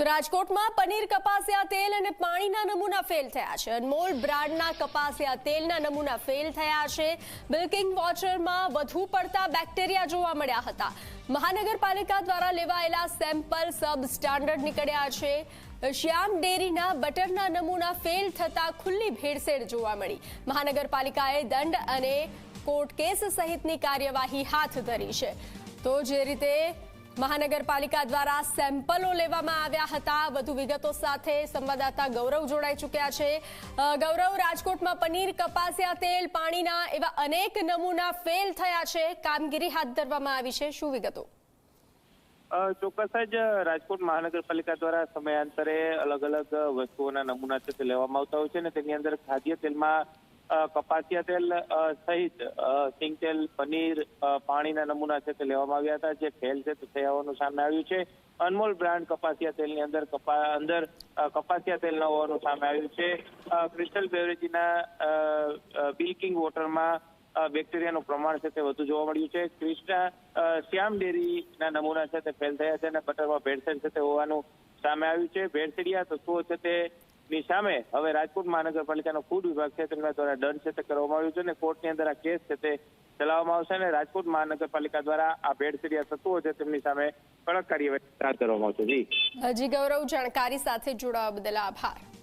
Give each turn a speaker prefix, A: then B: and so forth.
A: તો રાજકોટમાં પનીર કપાસિયા તેલ અને પાણીના નમૂના ફેલ થયા છે. અનમોલ બ્રાન્ડના કપાસિયા તેલના નમૂના ફેલ થયા છે. મિલ્કિંગ વોચરમાં વધુ પડતા બેક્ટેરિયા જોવા મળ્યા હતા. મહાનગરપાલિકા દ્વારા લેવાયેલા સેમ્પલ સબ સ્ટાન્ડર્ડ નીકળ્યા છે. શ્યામ ડેરીના બટરના નમૂના ફેલ થતા ખુલ્લી ભેળસેળ જોવા મળી. મહાનગરપાલિકાએ દંડ અને કોર્ટ કેસ સહિતની કાર્યવાહી હાથ ધરી છે. તો જે રીતે મહાનગરપાલિકા દ્વારા સેમ્પલો લેવામાં આવ્યા હતા. વધુ વિગતો સાથે સંવાદદાતા ગૌરવ જોડાઈ ચૂક્યા છે. ગૌરવ, રાજકોટમાં પનીર કપાસિયા તેલ પાણીના એવા અનેક નમૂના ફેલ થયા છે. કામગીરી હાથ ધરવામાં આવી છે. શું વિગતો?
B: ચોક્કસ જ રાજકોટ મહાનગરપાલિકા દ્વારા સમયાંતરે અલગ અલગ વસ્તુઓના નમૂના લેવામાં આવતા હોય છે ને તેની અંદર ખાદ્ય તેલમાં કપાસિયા તેલ સહિત સિંગ તેલ, પનીર પાણીના નમૂના છે તે લેવામાં આવ્યા હતા, જે ફેલ છે તે થયા હોવાનું સામે આવ્યું છે. અનમોલ બ્રાન્ડ કપાસિયા તેલની અંદર કપા, અંદર કપાસિયા તેલ ન હોવાનું સામે આવ્યું છે. ક્રિસ્ટલ બેવરેજીના બિલ્કિંગ વોટરમાં બેક્ટેરિયાનું પ્રમાણ છે તે વધુ જોવા મળ્યું છે. ક્રિષ્ના શ્યામ ડેરીના નમૂના છે તે ફેલ થયા છે અને બટરમાં ભેળસેળ છે તે હોવાનું સામે આવ્યું છે. ભેળસેડિયા તત્વો છે તે ની સામે હવે રાજકોટ મહાનગરપાલિકાનો ફૂડ વિભાગ છે તેમના દ્વારા દંડ છે તે કરવામાં આવ્યું છે અને કોર્ટની અંદર આ કેસ છે તે ચલાવવામાં આવશે અને રાજકોટ મહાનગરપાલિકા દ્વારા આ ભેળસેડિયા તત્વો છે તેમની સામે કડક કાર્યવાહી કરવામાં આવશે. જી.
A: હજી ગૌરવ, જાણકારી સાથે જોડાવા બદલ આભાર.